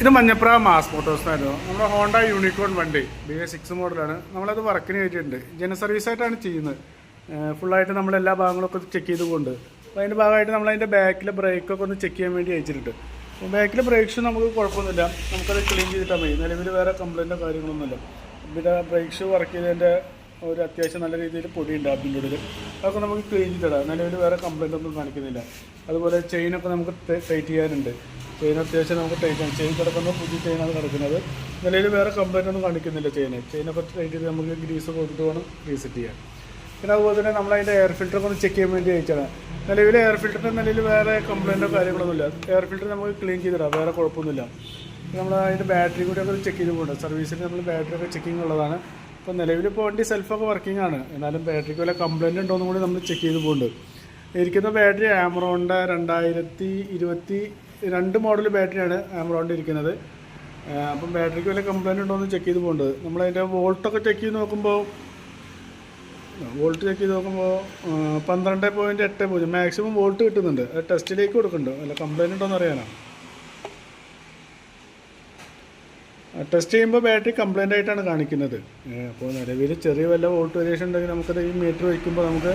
ഇത് മഞ്ഞപ്ര മാസ് മോട്ടോഴ്സിനായിരുന്നു നമ്മുടെ ഹോണ്ട യൂണിക്കോൺ വണ്ടി ബി എ സിക്സ് മോഡലാണ്. നമ്മളത് വർക്കിന് വേണ്ടിയിട്ട് ജന സർവീസായിട്ടാണ് ചെയ്യുന്നത്. ഫുള്ളായിട്ട് നമ്മൾ എല്ലാ ഭാഗങ്ങളൊക്കെ ചെക്ക് ചെയ്തുകൊണ്ട് അപ്പോൾ അതിന്റെ ഭാഗമായിട്ട് നമ്മൾ അതിന്റെ ബാക്കിലെ ബ്രേക്കൊക്കെ ഒന്ന് ചെക്ക് ചെയ്യാൻ വേണ്ടി അയച്ചിട്ടുണ്ട്. അപ്പോൾ ബാക്കിലെ ബ്രേക്സ് നമുക്ക് കുഴപ്പമൊന്നുമില്ല. നമുക്കത് ക്ലീൻ ചെയ്തിട്ടാൽ മതി. നിലവിൽ വേറെ കംപ്ലൈന്റോ കാര്യങ്ങളൊന്നുമില്ല. പിന്നെ ബ്രേക്സ് വർക്ക് ചെയ്തതിന്റെ ഒരു അത്യാവശ്യം നല്ല രീതിയിൽ പൊടിയുണ്ട് അതിന്റെ ഉള്ളിൽ അതൊക്കെ നമുക്ക് ക്ലീൻ ചെയ്തിടാം. നിലവിൽ വേറെ കംപ്ലൈന്റ് ഒന്നും കാണിക്കുന്നില്ല. അതുപോലെ ചെയിനൊക്കെ നമുക്ക് ടൈറ്റ് ചെയ്യാനുണ്ട്. ചെയിൻ അത്യാവശ്യം നമുക്ക് ടൈറ്റ് ആണ്. ചെയിൻ കിടക്കുന്ന പുതിയ ചെയിനാണ് കിടക്കുന്നത്. നിലയിൽ വേറെ കംപ്ലൈന്റ് ഒന്നും കാണിക്കുന്നില്ല ചെയിന് ചെയിനൊക്കെ ടൈറ്റ് ചെയ്ത് നമുക്ക് ഗ്രീസ് കൊടുത്തിട്ട് വേണം റീസെറ്റ് ചെയ്യാൻ. പിന്നെ അതുപോലെ തന്നെ നമ്മൾ അതിന്റെ എയർ ഫിൽറ്റർ ഒന്ന് ചെക്ക് ചെയ്യാൻ വേണ്ടി അയച്ചതാണ് നിലവിൽ എയർ ഫിൽറ്ററിന്റെ നിലയിൽ വേറെ കംപ്ലൈന്റോ കാര്യങ്ങളൊന്നുമില്ല എയർ ഫിൽറ്റർ നമുക്ക് ക്ലീൻ ചെയ്തിടാം. വേറെ കുഴപ്പമൊന്നുമില്ല. നമ്മൾ അതിന്റെ ബാറ്ററി കൂടി ഒക്കെ ചെക്ക് ചെയ്ത് പോകുന്നുണ്ട് സർവീസിന് നമ്മൾ ബാറ്ററി ഒക്കെ ചെക്കിംഗ് ഉള്ളതാണ്. ഇപ്പോൾ നിലവിൽ ഇപ്പോൾ വണ്ടി സെൽഫൊക്കെ വർക്കിംഗ് ആണ്. എന്നാലും ബാറ്ററിക്ക് വല്ല കംപ്ലൈന്റ് ഉണ്ടോയെന്നും കൂടി നമ്മൾ ചെക്ക് ചെയ്ത് പോകുന്നുണ്ട് ഇരിക്കുന്ന ബാറ്ററി ആമറോണിന്റെ രണ്ടായിരത്തി ഇരുപത്തി രണ്ട് മോഡൽ ബാറ്ററിയാണ് ആമറോണിന്റെ ഇരിക്കുന്നത്. അപ്പം ബാറ്ററിക്ക് വല്ല കംപ്ലൈന്റ് ഉണ്ടോ എന്ന് ചെക്ക് ചെയ്ത് പോകേണ്ടത് നമ്മളതിന്റെ വോൾട്ടൊക്കെ ചെക്ക് ചെയ്ത് നോക്കുമ്പോൾ വോൾട്ട് ചെക്ക് ചെയ്ത് നോക്കുമ്പോൾ പന്ത്രണ്ട് പോയിന്റ് എട്ട് പൂജ്യം. മാക്സിമം വോൾട്ട് കിട്ടുന്നുണ്ട്. അത് ടെസ്റ്റിലേക്ക് കൊടുക്കുന്നുണ്ട് അല്ല കംപ്ലൈന്റ് ഉണ്ടോ എന്ന് അറിയാനാണ് ടെസ്റ്റ് ചെയ്യുമ്പോൾ ബാറ്ററി കംപ്ലൈന്റ് ആയിട്ടാണ് കാണിക്കുന്നത്. അപ്പോൾ നിലവിൽ ചെറിയ വല്ല വോൾട്ട് വേരിയേഷൻ ഉണ്ടെങ്കിൽ നമുക്കത് ഈ മീറ്റർ വയ്ക്കുമ്പോൾ നമുക്ക്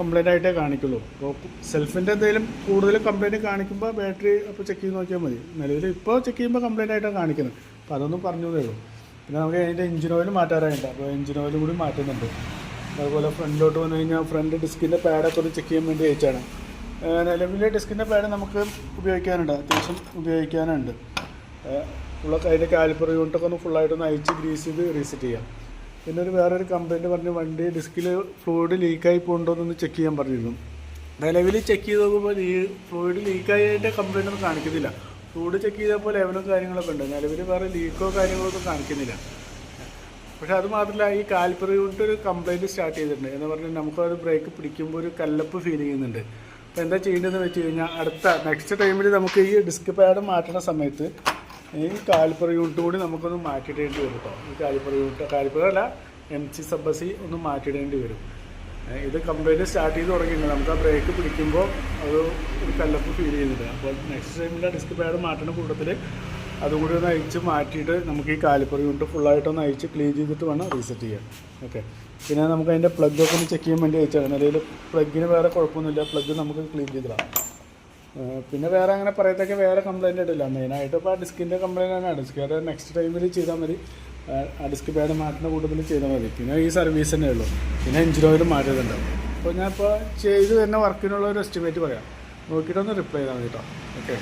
കംപ്ലൈന്റ് ആയിട്ടേ കാണിക്കുള്ളൂ. അപ്പോൾ സെൽഫിന്റെ എന്തെങ്കിലും കൂടുതൽ കംപ്ലൈന്റ് കാണിക്കുമ്പോൾ ബാറ്ററി അപ്പോൾ ചെക്ക് ചെയ്ത് നോക്കിയാൽ മതി. നിലവിൽ ഇപ്പോൾ ചെക്ക് ചെയ്യുമ്പോൾ കംപ്ലൈന്റ് ആയിട്ടാണ് കാണിക്കുന്നത്. അപ്പോൾ അതൊന്നും പറഞ്ഞു തരുള്ളൂ പിന്നെ നമുക്ക് അതിന്റെ എഞ്ചിൻ ഓയിൽ മാറ്റാറായിട്ടുണ്ട്. അപ്പോൾ എഞ്ചിൻ ഓയിൽ കൂടി മാറ്റുന്നുണ്ട്. അതുപോലെ ഫ്രണ്ടിലോട്ട് വന്നു കഴിഞ്ഞാൽ ഫ്രണ്ട് ഡിസ്കിന്റെ പാഡൊക്കെ ഒന്ന് ചെക്ക് ചെയ്യാൻ വേണ്ടി അയച്ചാണ് നിലവിൽ ഡിസ്കിന്റെ പാഡ് നമുക്ക് ഉപയോഗിക്കാനുണ്ട്. അത്യാവശ്യം ഉപയോഗിക്കാനുണ്ട്. ഉള്ള അതിന്റെ കാലിപ്പർ യൂണിറ്റൊക്കെ ഒന്ന് ഫുള്ളായിട്ടൊന്ന് അയച്ച് ഗ്രീസ് ചെയ്ത് റീസെറ്റ് ചെയ്യാം. പിന്നെ ഒരു വേറൊരു കംപ്ലൈന്റ് പറഞ്ഞ് വണ്ടി ഡിസ്കിൽ ഫ്ലൂയിഡ് ലീക്കായി പോകുന്നുണ്ടോ എന്നൊന്ന് ചെക്ക് ചെയ്യാൻ പറഞ്ഞിരുന്നു. നിലവിൽ ചെക്ക് ചെയ്ത് നോക്കുമ്പോൾ ഈ ഫ്ലൂയിഡ് ലീക്കായതിന്റെ കംപ്ലൈന്റ് ഒന്നും കാണിക്കുന്നില്ല. ഫ്ലൂയിഡ് ചെക്ക് ചെയ്തപ്പോൾ ലെവലും കാര്യങ്ങളൊക്കെ ഉണ്ട്. നിലവിൽ വേറെ ലീക്കോ കാര്യങ്ങളോ ഒന്നും കാണിക്കുന്നില്ല. പക്ഷേ അത് മാത്രമല്ല ഈ കാൽപ്പറി കൊണ്ട് ഒരു കംപ്ലൈന്റ് സ്റ്റാർട്ട് ചെയ്തിട്ടുണ്ട്. എന്ന് പറഞ്ഞാൽ നമുക്കത് ബ്രേക്ക് പിടിക്കുമ്പോൾ ഒരു കല്ലപ്പ് ഫീൽ ചെയ്യുന്നുണ്ട്. അപ്പോൾ എന്താ ചെയ്യേണ്ടതെന്ന് വെച്ച് കഴിഞ്ഞാൽ അടുത്ത നെക്സ്റ്റ് ടൈമിൽ നമുക്ക് ഈ ഡിസ്ക് പാഡ് മാറ്റുന്ന സമയത്ത് ഈ കാലിപ്പർ യൂണിറ്റ് കൂടി നമുക്കൊന്ന് മാറ്റിയിടേണ്ടി വരും കേട്ടോ ഈ കാലിപ്പർ യൂണിറ്റ് കാലിപ്പർ അല്ല എം സി സബ്ബസി ഒന്ന് മാറ്റിയിടേണ്ടി വരും. ഇത് കംപ്ലീറ്റ് സ്റ്റാർട്ട് ചെയ്ത് തുടങ്ങിയിട്ടുണ്ട്. നമുക്ക് ആ ബ്രേക്ക് പിടിക്കുമ്പോൾ അത് ഒരു കല്ലപ്പ് ഫീൽ ചെയ്യുന്നുണ്ട്. അപ്പോൾ നെക്സ്റ്റ് ടൈമിൽ ഡിസ്ക് പാഡ് മാറ്റുന്ന കൂട്ടത്തിൽ അതും കൂടി ഒന്ന് അയച്ച് മാറ്റിയിട്ട് നമുക്ക് ഈ കാലിപ്പർ യൂണിറ്റ് ഫുള്ളായിട്ടൊന്ന് അയച്ച് ക്ലീൻ ചെയ്തിട്ട് വേണം റീസെറ്റ് ചെയ്യാൻ. ഓക്കെ പിന്നെ നമുക്ക് അതിന്റെ പ്ലഗ് ഒക്കെ ഒന്ന് ചെക്ക് ചെയ്യാൻ വേണ്ടി അയച്ചാണ് നിലയിൽ പ്ലഗിന് വേറെ കുഴപ്പമൊന്നുമില്ല. പ്ലഗ് നമുക്ക് ക്ലീൻ ചെയ്തിടാം. പിന്നെ വേറെ അങ്ങനെ പറയത്തേക്ക് വേറെ കംപ്ലൈന്റ് ഇടില്ല മെയിനായിട്ട് ഇപ്പോൾ ആ ഡിസ്കിന്റെ കംപ്ലൈന്റ് ഡിസ്ക് അത് നെക്സ്റ്റ് ടൈമിൽ ചെയ്താൽ മതി. ആ ഡിസ്ക് പാഡ് മാറ്റുന്ന കൂട്ടത്തിൽ ചെയ്താൽ മതി. പിന്നെ ഈ സർവീസ് തന്നെ ഉള്ളൂ. പിന്നെ എഞ്ചിൻ ഓയിൽ മാറ്റിയതുണ്ടാവും അപ്പോൾ ഞാൻ ഇപ്പോൾ ചെയ്ത് തന്നെ വർക്കിനുള്ള ഒരു എസ്റ്റിമേറ്റ് പറയാം. നോക്കിയിട്ടൊന്ന് റിപ്ലൈ ചെയ്താൽ മതി കേട്ടോ ഓക്കെ